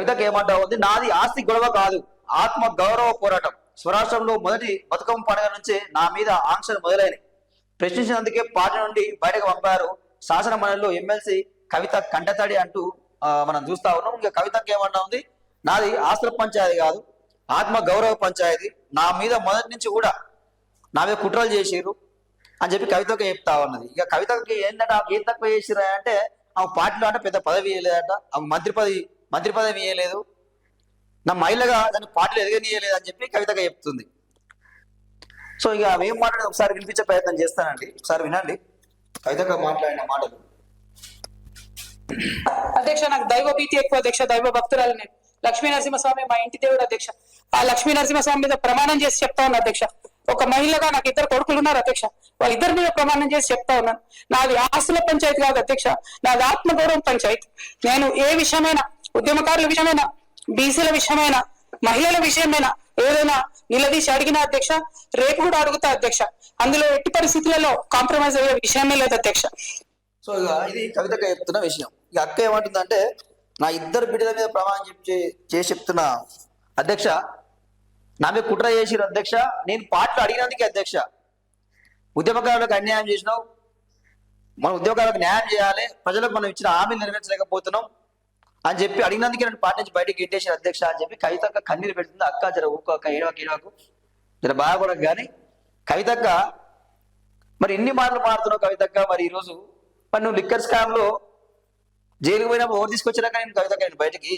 కవితకు ఏమంటా ఉంది నాది ఆస్తి గొడవ కాదు ఆత్మ గౌరవ పోరాటం. స్వరాష్ట్రంలో మొదటి బతుకమ్మ పండుగ నుంచే నా మీద ఆంక్షలు మొదలైనవి ప్రశ్నించినందుకే పార్టీ నుండి బయటకు పంపారు శాసన మండలిలో ఎమ్మెల్సీ కవిత కంటతడి అంటూ మనం చూస్తా ఉన్నాం. ఇంకా కవితకి ఏమన్నా ఉంది నాది ఆస్తుల పంచాయతీ కాదు ఆత్మ గౌరవ పంచాయతీ. నా మీద మొదటి నుంచి కూడా నా మీద కుట్రలు చేసిరు అని చెప్పి కవితకి చెప్తా ఉన్నది. ఇక కవితకి ఏంటంటే ఏం తక్కువ చేసిరా అంటే ఆమె పార్టీలో అంటే పెద్ద పదవి ఇవ్వలేదట. ఆమె మంత్రి పదవి మంత్రి పదవి ఇవ్వలేదు నా మహిళగా దాన్ని పార్టీలు ఎదగనియలేదు అని చెప్పి కవితగా చెప్తుంది. సో ఇక ఆమె ఏం మాట్లాడి ఒకసారి వినిపించే ప్రయత్నం చేస్తానండి. ఒకసారి వినండి. కవితగా మాట్లాడిన మాటలు. అధ్యక్ష నాకు దైవ భీతి ఎక్కువ అధ్యక్ష దైవ భక్తురాలు నేను. లక్ష్మీ నరసింహస్వామి మా ఇంటి దేవుడు అధ్యక్ష. ఆ లక్ష్మీ నరసింహస్వామి మీద ప్రమాణం చేసి చెప్తా ఉన్నా అధ్యక్ష. ఒక మహిళగా నాకు ఇద్దరు కొడుకులు ఉన్నారు అధ్యక్ష. వాళ్ళిద్దరి మీద ప్రమాణం చేసి చెప్తా ఉన్నాను నాది ఆస్తుల పంచాయతీ కాదు అధ్యక్ష. నాది ఆత్మగౌరవం పంచాయతీ. నేను ఏ విషయమైనా ఉద్యమకారుల విషయమైనా బీసీల విషయమైనా మహిళల విషయమైనా ఏదైనా నిలదీసి అడిగిన అధ్యక్ష రేపు కూడా అడుగుతా అధ్యక్ష. అందులో ఎట్టి పరిస్థితులలో కాంప్రమైజ్ అయ్యే విషయమే లేదు అధ్యక్ష. సో ఇక ఇది కవితగా చెప్తున్న విషయం. ఇక అక్క ఏమంటుందంటే నా ఇద్దరు బిడ్డల మీద ప్రమాణం చెప్పి చేసి చెప్తున్న అధ్యక్ష. నా మీద కుట్ర చేసిరు అధ్యక్ష. నేను పాటలు అడిగినందుకే అధ్యక్ష. ఉద్యమకారులకు అన్యాయం చేసినావు. మన ఉద్యోగాలకు న్యాయం చేయాలి. ప్రజలకు మనం ఇచ్చిన హామీలు నెరవేర్చలేకపోతున్నాం. అని చెప్పి అడిగినందుకే నన్ను పార్టీ నుంచి బయటకు గిట్టేశారు అధ్యక్ష అని చెప్పి కవితక్క కన్నీరు పెడుతుంది. అక్క జర ఊకో అక్క ఏడవకు ఏడవకు. జర బాధపడకు కానీ కవితక్క మరి ఎన్ని మాటలు మారుతున్నావు కవితక్క మరి ఈరోజు. మరి నువ్వు లిక్కర్ స్కామ్లో జైలుకు పోయినప్పుడు ఓవర్ తీసుకొచ్చినాక నేను కవితక్క? నేను బయటకి.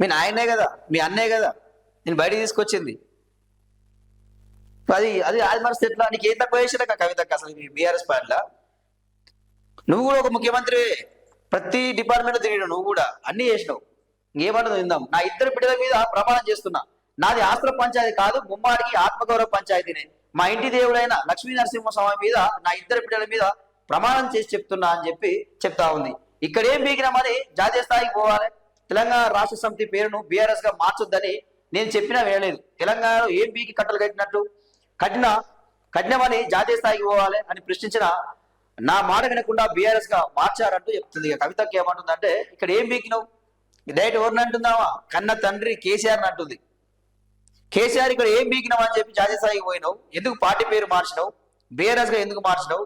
మీ నాయనే కదా మీ అన్నే కదా నేను బయటికి తీసుకొచ్చింది. అది అది అది మనసు ఎట్లా నీకు ఏం తక్కువ చేసినాక కవితక్క అసలు మీ బీఆర్ఎస్ పార్టీలో? నువ్వు కూడా ఒక ముఖ్యమంత్రివే. ప్రతి డిపార్ట్మెంట్ తిరిగినావు నువ్వు కూడా. అన్ని చేసినావు. ఇంకేమంటుందో విందాం నా ఇద్దరు బిడ్డల మీద ప్రమాణం చేస్తున్నా. నాది ఆస్త్ర పంచాయతీ కాదు ముమ్మాడికి ఆత్మగౌరవ పంచాయతీనే. మా ఇంటి దేవుడైన లక్ష్మీ నరసింహస్వామి మీద నా ఇద్దరు బిడ్డల మీద ప్రమాణం చేసి చెప్తున్నా అని చెప్పి చెప్తా ఉంది. ఇక్కడ ఏం బీగినామని జాతీయ స్థాయికి పోవాలి. తెలంగాణ రాష్ట్ర సమితి పేరును బీఆర్ఎస్గా మార్చొద్దని నేను చెప్పినా వినలేదు. తెలంగాణలో ఏం బీకి కట్టలు కట్టినట్టు? కఠిన కఠినమని జాతీయ స్థాయికి పోవాలి అని ప్రశ్నించిన నా మాట వినకుండా బీఆర్ఎస్గా మార్చారంటూ చెప్తుంది. ఇక కవితకి ఏమంటుందంటే ఇక్కడ ఏం బీకినావు డైరెక్ట్ ఎవరిని అంటుందావా కన్న తండ్రి కేసీఆర్ అంటుంది. కేసీఆర్ ఇక్కడ ఏం బీకినావు అని చెప్పి జాతీయస్థాయికి పోయినావు. ఎందుకు పార్టీ పేరు మార్చినావు? బీఆర్ఎస్గా ఎందుకు మార్చినావు?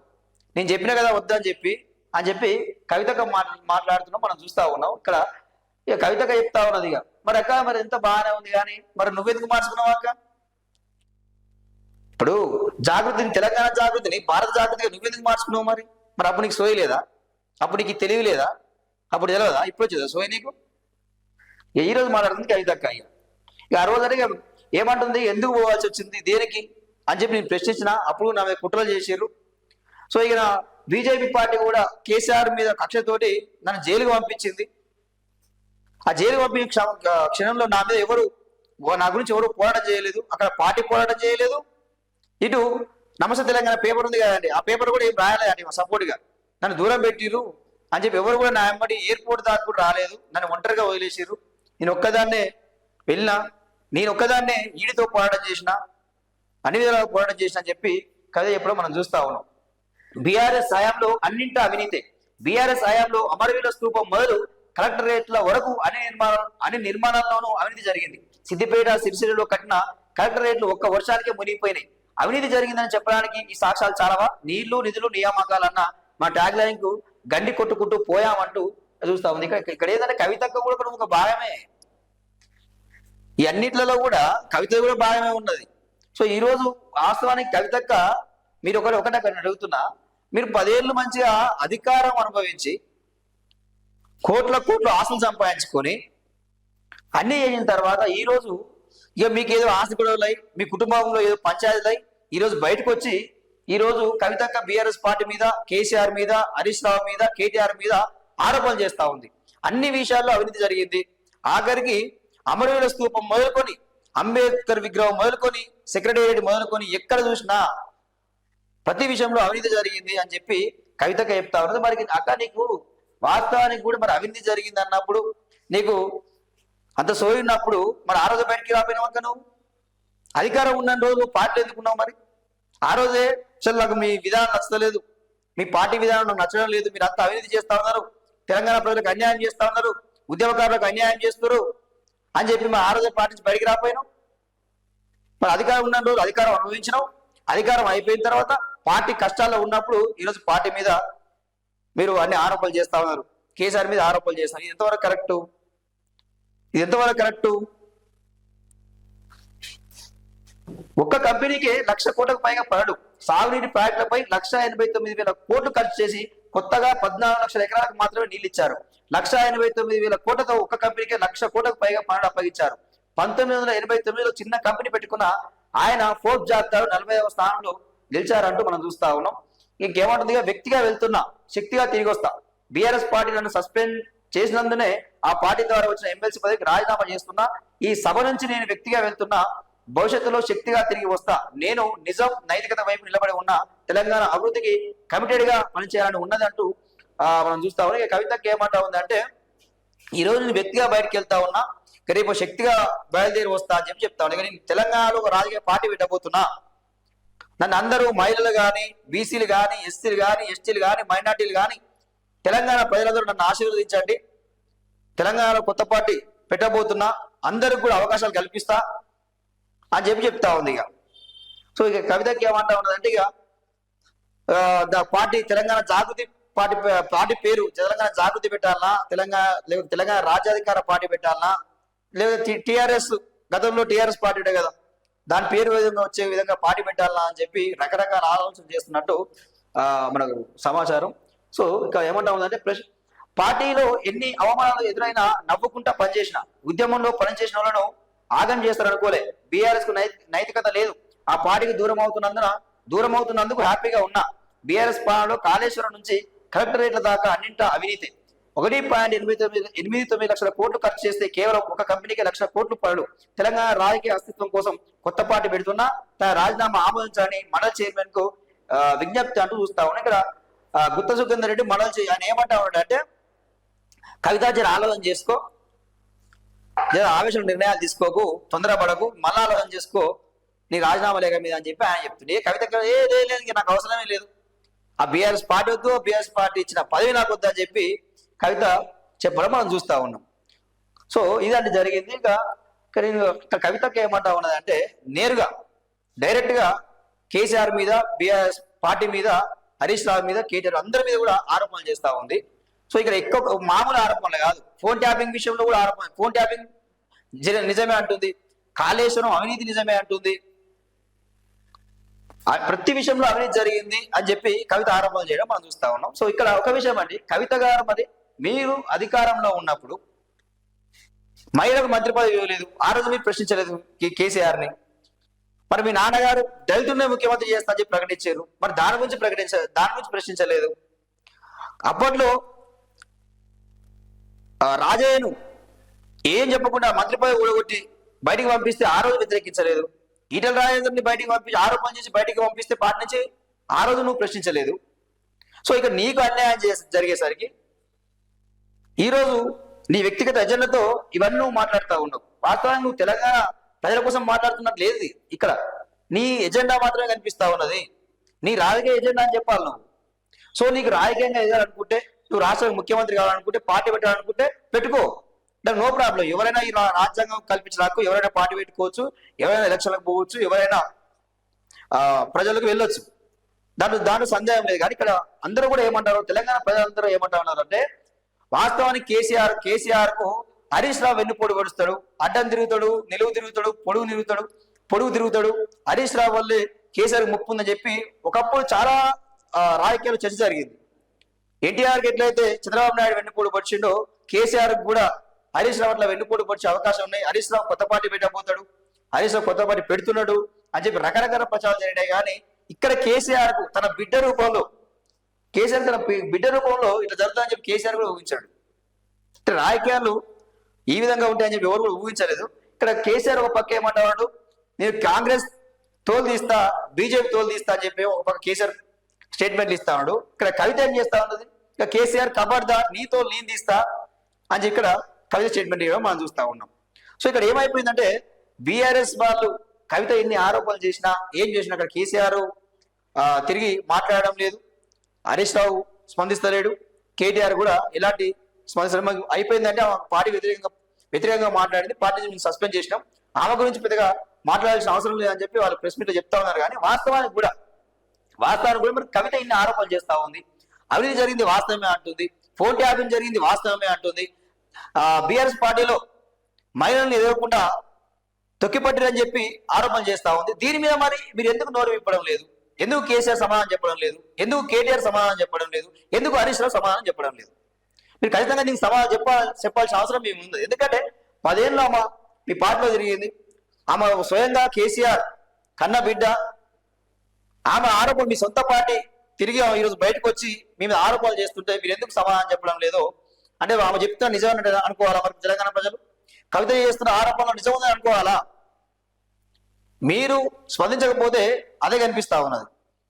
నేను చెప్పిన కదా వద్దని చెప్పి అని చెప్పి కవితగా మాట్లా మాట్లాడుతున్నాం. మనం చూస్తా ఉన్నాం. ఇక్కడ ఇక కవితగా చెప్తా ఉన్నది ఇక. మరి అక్క మరి ఎంత బాగానే ఉంది కానీ మరి నువ్వెందుకు మార్చుకున్నావు అక్క? ఇప్పుడు జాగృతిని తెలంగాణ జాగృతిని భారత జాగృతిగా నువ్వెందుకు మార్చుకున్నావు మరి? మరి అప్పుడు నీకు సోయి లేదా? అప్పుడు నీకు తెలివి లేదా? అప్పుడు తెలియదా ఇప్పుడు వచ్చేదా సోయి నీకు? ఈ రోజు మాట్లాడుతుంది కవితక్క ఇక ఇక ఆ రోజు అడిగా ఏమంటుంది? ఎందుకు పోవాల్సి వచ్చింది? దేనికి? అని చెప్పి నేను ప్రశ్నించిన. అప్పుడు నా మీద కుట్రలు చేసారు సో ఇక బీజేపీ పార్టీ కూడా కేసీఆర్ మీద కక్షతోటి నన్ను జైలుకు పంపించింది. ఆ జైలు పంపిన క్షణంలో నా మీద ఎవరు నా గురించి ఎవరు పోరాటం చేయలేదు. అక్కడ పార్టీ పోరాటం చేయలేదు. ఇటు నమస్తే తెలంగాణ పేపర్ ఉంది కదండి. ఆ పేపర్ కూడా ఏం రాయలేదండి సపోర్ట్గా. నన్ను దూరం పెట్టిరు అని చెప్పి ఎవరు కూడా నా వెంబడి ఎయిర్పోర్ట్ దాకా కూడా రాలేదు. నన్ను ఒంటరిగా వదిలేసిరు నేను ఒక్కదాన్నే వెళ్ళినా నేను ఒక్కదాన్నే ఈడితో పోరాటం చేసిన అన్ని విధాలుగా పోరాటం చేసిన అని చెప్పి కథ చెప్పడం మనం చూస్తా ఉన్నాం. బీఆర్ఎస్ హయాంలో అన్నింటా అవినీతే. బీఆర్ఎస్ హయాంలో అమరవీర స్థూపం మొదలు కలెక్టరేట్ల వరకు అన్ని నిర్మాణం అన్ని నిర్మాణాల్లోనూ అవినీతి జరిగింది. సిద్దిపేట సిరిసిల్లలో కట్టిన కలెక్టరేట్లు ఒక్క వర్షానికే మునిగిపోయినాయి. అవినీతి జరిగిందని చెప్పడానికి ఈ సాక్ష్యాలు చాలావా? నీళ్ళు నిధులు నియామకాలన్న మా ట్యాగ్ లైన్కు గండి కొట్టుకుంటూ పోయామంటూ చూస్తా ఉంది. ఇక్కడ ఇక్కడ ఏంటంటే కవితక్క కూడా ఒక భాగమే. ఈ అన్నిట్లలో కూడా కవిత కూడా భాగమే ఉన్నది. సో ఈ రోజు వాస్తవానికి కవితక్క మీరు ఒకటి ఒకటి అక్కడ అడుగుతున్నా. మీరు పదేళ్ళు మంచిగా అధికారం అనుభవించి కోట్ల కోట్లు ఆస్తులు సంపాదించుకొని అన్ని చేసిన తర్వాత ఈ రోజు ఇక మీకు ఏదో ఆస్తి గొడవలై మీ కుటుంబంలో ఏదో పంచాయతీలై ఈ రోజు బయటకు వచ్చి ఈ రోజు కవితక్క బీఆర్ఎస్ పార్టీ మీద కేసీఆర్ మీద హరీష్ రావు మీద కేటీఆర్ మీద ఆరోపణలు చేస్తా ఉంది. అన్ని విషయాల్లో అవినీతి జరిగింది. ఆఖరికి అమరవీర స్థూపం మొదలుకొని అంబేద్కర్ విగ్రహం మొదలుకొని సెక్రటేరియట్ మొదలుకొని ఎక్కడ చూసినా ప్రతి విషయంలో అవినీతి జరిగింది అని చెప్పి కవితక చెప్తా ఉన్నది. మరి అక్క నీకు వాస్తవానికి కూడా మరి అవినీతి జరిగింది అన్నప్పుడు నీకు అంత సోయి ఉన్నప్పుడు మరి ఆ రోజు బయటికి రాపోయినావు అక్క నువ్వు? అధికారం ఉన్న రోజు పార్టీ పార్టీలు ఎందుకున్నావు మరి? ఆ రోజే అసలు నాకు మీ విధానం నచ్చలేదు. మీ పార్టీ విధానం నాకు నచ్చడం లేదు. మీరు అంత అవినీతి చేస్తా ఉన్నారు. తెలంగాణ ప్రజలకు అన్యాయం చేస్తా ఉన్నారు. ఉద్యమకారులకు అన్యాయం చేస్తున్నారు అని చెప్పి మా ఆ రోజే పార్టీ నుంచి బయటికి రాపోయినాం మరి అధికారం ఉన్న రోజు అధికారం అనుభవించినాం అధికారం అయిపోయిన తర్వాత పార్టీ కష్టాల్లో ఉన్నప్పుడు ఈరోజు పార్టీ మీద మీరు అన్ని ఆరోపణలు చేస్తా ఉన్నారు. కేసీఆర్ మీద ఆరోపణలు చేస్తున్నారు. ఇది ఎంతవరకు కరెక్టు? ఇది ఎంతవరకు కరెక్టు? ఒక్క కంపెనీకి లక్ష కోట్లకు పైగా పడడు సాగునీటి ప్రాజెక్టులపై లక్ష ఎనభై తొమ్మిది వేల కోట్లు ఖర్చు చేసి కొత్తగా పద్నాలుగు లక్షల ఎకరాలకు మాత్రమే నీళ్ళు ఇచ్చారు లక్ష ఎనభై తొమ్మిది వేల కోట్లతో ఒక్క కంపెనీకి లక్ష కోట్లకు పైగా పనులు అప్పగించారు. పంతొమ్మిది వందల ఎనభై తొమ్మిదిలో చిన్న కంపెనీ పెట్టుకున్న ఆయన ఫోర్త్ జాబితాలో నలభై స్థానంలో నిలిచారంటూ మనం చూస్తా ఉన్నాం. ఇంకేమంటుందిగా వ్యక్తిగా వెళ్తున్నా శక్తిగా తిరిగి వస్తా. బీఆర్ఎస్ పార్టీ నన్ను సస్పెండ్ చేసినందునే ఆ పార్టీ ద్వారా వచ్చిన ఎమ్మెల్సీ పదవికి రాజీనామా చేస్తున్నా. ఈ సభ నుంచి నేను వ్యక్తిగా వెళ్తున్నా. భవిష్యత్తులో శక్తిగా తిరిగి వస్తా. నేను నిజం నైతికత వైపు నిలబడి ఉన్న తెలంగాణ అభివృద్ధికి కమిటెడ్గా పనిచేయాలని ఉన్నదంటూ ఆ, మనం చూస్తా ఉన్నాం. ఇక కవితకి ఏమంటా ఉందంటే ఈ రోజు నేను వ్యక్తిగా బయటకు వెళ్తా ఉన్నా రేపు శక్తిగా బయలుదేరి వస్తా అని చెప్పి చెప్తా ఉన్నా నేను తెలంగాణలో ఒక రాజకీయ పార్టీ పెట్టబోతున్నా. నన్ను అందరూ మహిళలు కానీ బీసీలు కానీ ఎస్సీలు కానీ ఎస్టీలు కానీ మైనార్టీలు కానీ తెలంగాణ ప్రజలందరూ నన్ను ఆశీర్వదించండి. తెలంగాణలో కొత్త పార్టీ పెట్టబోతున్నా అందరికి కూడా అవకాశాలు కల్పిస్తా. అని చెప్పి చెప్తా ఉంది ఇక. సో ఇక కవితకి ఏమంటా ఉన్నదంటే ఇక the party Telangana Jagruthi party pay- party పేరు తెలంగాణ జాగృతి పెట్టాలనా? తెలంగాణ లేకపోతే తెలంగాణ రాజ్యాధికార పార్టీ పెట్టాలనా? లేదా టిఆర్ఎస్ గతంలో టిఆర్ఎస్ పార్టీ ఉండే కదా దాని పేరు విధంగా వచ్చే విధంగా పార్టీ పెట్టాలనా అని చెప్పి రకరకాల ఆలోచన చేస్తున్నట్టు మనకు సమాచారం. సో ఇంకా ఏమంటా ఉందంటే ప్రశ్న పార్టీలో ఎన్ని అవమానాలు ఎదురైనా నవ్వుకుంటా పనిచేసిన ఉద్యమంలో పనిచేసిన వాళ్ళను ఆగం చేస్తారనుకోలే. బీఆర్ఎస్కు నై- నైతికత లేదు. ఆ పార్టీకి దూరం అవుతున్నందున దూరం అవుతున్నందుకు హ్యాపీగా ఉన్నా. బీఆర్ఎస్ పాలనలో కాళేశ్వరం నుంచి కలెక్టరేట్ల దాకా అన్నింటా అవినీతి. ఒకటి పాయింట్ ఎనిమిది తొమ్మిది ఎనిమిది తొమ్మిది లక్షల కోట్లు ఖర్చు చేస్తే కేవలం ఒక కంపెనీకి లక్ష కోట్లు పనులు. తెలంగాణ రాజకీయ అస్తిత్వం కోసం కొత్త పార్టీ పెడుతున్నా. తన రాజీనామా ఆమోదించాలని మండల చైర్మన్కు విజ్ఞప్తి అంటూ చూస్తా ఉన్నాం. ఇక్కడ గుత్త సుఖేందర్ రెడ్డి మండల ఆయన ఏమంటా ఉన్నాడు అంటే కవిత ఆలోచన చేసుకో. జర ఆవేశం నిర్ణయాలు తీసుకోకు తొందరపడకు మళ్ళా ఆలోచన చేసుకో నీ రాజీనామా లేఖ మీద అని చెప్పి ఆయన చెప్తుండే. ఏ కవిత ఏ లేదు లేదు, నాకు అవసరమే లేదు. ఆ బీఆర్ఎస్ పార్టీ వద్దు బీఆర్ఎస్ పార్టీ ఇచ్చిన పదవి నాకు వద్దు అని చెప్పి కవిత చెప్పడం మనం చూస్తా ఉన్నాం. సో ఇదంటే జరిగింది. ఇంకా ఇక్కడ కవితకి ఏమంటా ఉన్నదంటే నేరుగా డైరెక్ట్గా కేసీఆర్ మీద బీఆర్ఎస్ పార్టీ మీద హరీష్ రావు మీద కేటీఆర్ అందరి మీద కూడా ఆరోపణలు చేస్తా ఉంది. సో ఇక్కడ ఎక్కువ మామూలు ఆరోపణలు కాదు. ఫోన్ ట్యాపింగ్ విషయంలో కూడా ఆరోపణ ఫోన్ ట్యాపింగ్ నిజమే అంటుంది. కాళేశ్వరం అవినీతి నిజమే అంటుంది. ఆ ప్రతి విషయంలో అవినీతి జరిగింది అని చెప్పి కవిత ఆరంభం చేయడం మనం చూస్తా ఉన్నాం. సో ఇక్కడ ఒక విషయం అండి. కవిత గారు మరి మీరు అధికారంలో ఉన్నప్పుడు మహిళలకు మంత్రి పదవి ఇవ్వలేదు. ఆ రోజు మీరు ప్రశ్నించలేదు కేసీఆర్ని మరి మీ నాన్నగారు దళితున్నే ముఖ్యమంత్రి చేస్తా అని చెప్పి ప్రకటించారు. మరి దాని గురించి ప్రకటించ దాని గురించి ప్రశ్నించలేదు. అప్పట్లో రాజయ్యను ఏం చెప్పకుండా మంత్రిపై ఊడగొట్టి బయటికి పంపిస్తే ఆ రోజు వ్యతిరేకించలేదు. ఈటల రాజేంద్రని బయటికి పంపించి ఆరోపణ చేసి బయటికి పంపిస్తే పార్టీ నుంచి ఆ రోజు నువ్వు ప్రశ్నించలేదు. సో ఇక నీకు అన్యాయం చేసి జరిగేసరికి ఈరోజు నీ వ్యక్తిగత ఎజెండాతో ఇవన్నీ నువ్వు మాట్లాడుతూ ఉన్నావు. వాస్తవానికి నువ్వు తెలంగాణ ప్రజల కోసం మాట్లాడుతున్నట్టు లేదు ఇక్కడ నీ ఎజెండా మాత్రమే కనిపిస్తా ఉన్నది. నీ రాజకీయ ఎజెండా అని చెప్పాలి నువ్వు. సో నీకు రాజకీయంగా ఎదగాలనుకుంటే నువ్వు రాష్ట్ర ముఖ్యమంత్రి కావాలనుకుంటే పార్టీ పెట్టాలనుకుంటే పెట్టుకో. దానికి నో ప్రాబ్లం ఎవరైనా ఈ రాజ్యాంగం కల్పించిన హక్కు ఎవరైనా పార్టీ పెట్టుకోవచ్చు ఎవరైనా ఎలక్షన్లకు పోవచ్చు ఎవరైనా ప్రజలకు వెళ్ళొచ్చు. దాంట్లో దాంట్లో సందేహం లేదు. కానీ ఇక్కడ అందరూ కూడా ఏమంటారు? తెలంగాణ ప్రజలందరూ ఏమంటా అంటే వాస్తవానికి కేసీఆర్ కేసీఆర్కు హరీష్ రావు వెన్నుపోటు పడుస్తాడు. అడ్డం తిరుగుతాడు నిలువు తిరుగుతాడు పొడుగు తిరుగుతాడు పొడుగు తిరుగుతాడు. హరీష్ రావు వల్లే కేసీఆర్ ముప్పు ఉందని చెప్పి ఒకప్పుడు చాలా రాజకీయాలు చర్చ జరిగింది. ఎన్టీఆర్కి ఎట్లయితే చంద్రబాబు నాయుడు వెన్నుపోటు పడిచిండో కేసీఆర్ కూడా హరీష్ రావు అట్లా వెన్నుపోటు పొడిచే అవకాశం ఉన్నాయి. హరీష్ రావు కొత్త పార్టీ పెట్టబోతాడు. హరీష్ రావు కొత్త పార్టీ పెడుతున్నాడు అని చెప్పి రకరకాల ప్రచారాలు జరిగినాయి. కానీ ఇక్కడ కేసీఆర్కు తన బిడ్డ రూపంలో కేసీఆర్ తన బిడ్డ రూపంలో ఇట్లా జరుగుతుందని చెప్పి కేసీఆర్ కూడా ఊహించాడు. అంటే రాజకీయాలు ఈ విధంగా ఉంటాయని చెప్పి ఎవరు కూడా ఊహించలేదు. ఇక్కడ కేసీఆర్ ఒక పక్క ఏమంటాడు నేను కాంగ్రెస్ తోలు తీస్తా బీజేపీ తోలు తీస్తా అని చెప్పి ఒక పక్క కేసీఆర్ స్టేట్మెంట్లు ఇస్తా ఉన్నాడు. ఇక్కడ కవిత ఏం చేస్తా ఉన్నది ఇక కేసీఆర్ కబర్దా నీతో నేను తీస్తా అని చెప్పి ఇక్కడ కవిత స్టేట్మెంట్ ఇవ్వడం మనం చూస్తూ ఉన్నాం. సో ఇక్కడ ఏమైపోయిందంటే బీఆర్ఎస్ వాళ్ళు కవిత ఎన్ని ఆరోపణలు చేసినా ఏం చేసినా అక్కడ కేసీఆర్ తిరిగి మాట్లాడడం లేదు. హరీష్ రావు స్పందిస్తలేడు. కేటీఆర్ కూడా ఎలాంటి స్పందించడం అయిపోయిందంటే ఆమె పార్టీ వ్యతిరేకంగా వ్యతిరేకంగా మాట్లాడింది. పార్టీ నుంచి సస్పెండ్ చేసినాం. ఆమె గురించి పెద్దగా మాట్లాడాల్సిన అవసరం లేదని చెప్పి వాళ్ళు ప్రెస్ మీట్లో చెప్తా ఉన్నారు. కానీ వాస్తవానికి కూడా వాస్తవానికి కూడా మరి కవిత ఇన్ని ఆరోపణలు చేస్తా ఉంది. అవినీతి జరిగింది వాస్తవమే అంటుంది. ఫోన్ ట్యాపింగ్ జరిగింది వాస్తవమే అంటుంది. బీఆర్ఎస్ పార్టీలో మహిళల్ని ఎదురకుండా తొక్కిపట్టిరని చెప్పి ఆరోపణ చేస్తా ఉంది. దీని మీద మరి మీరు ఎందుకు నోరు విప్పడం లేదు? ఎందుకు కేసీఆర్ సమాధానం చెప్పడం లేదు? ఎందుకు కేటీఆర్ సమాధానం చెప్పడం లేదు? ఎందుకు హరీష్ రావు సమాధానం చెప్పడం లేదు? మీరు ఖచ్చితంగా నీకు సమాధానం చెప్పాలి చెప్పాల్సిన అవసరం మేము ఉంది ఎందుకంటే పదేళ్ళు అమ్మ మీ పార్టీలో తిరిగింది. ఆమె స్వయంగా కేసీఆర్ కన్న బిడ్డ. ఆమె ఆరోపణ మీ సొంత పార్టీ తిరిగి ఆమె ఈరోజు బయటకు వచ్చి మీ మీద ఆరోపణలు చేస్తుంటే మీరు ఎందుకు సమాధానం చెప్పడం లేదో అంటే ఆమె చెప్తే నిజం అనుకోవాలా మరి తెలంగాణ ప్రజలు? కవిత చేస్తున్న ఆరోపణలు నిజం ఉందని అనుకోవాలా? మీరు స్పందించకపోతే అదే కనిపిస్తా ఉన్నది.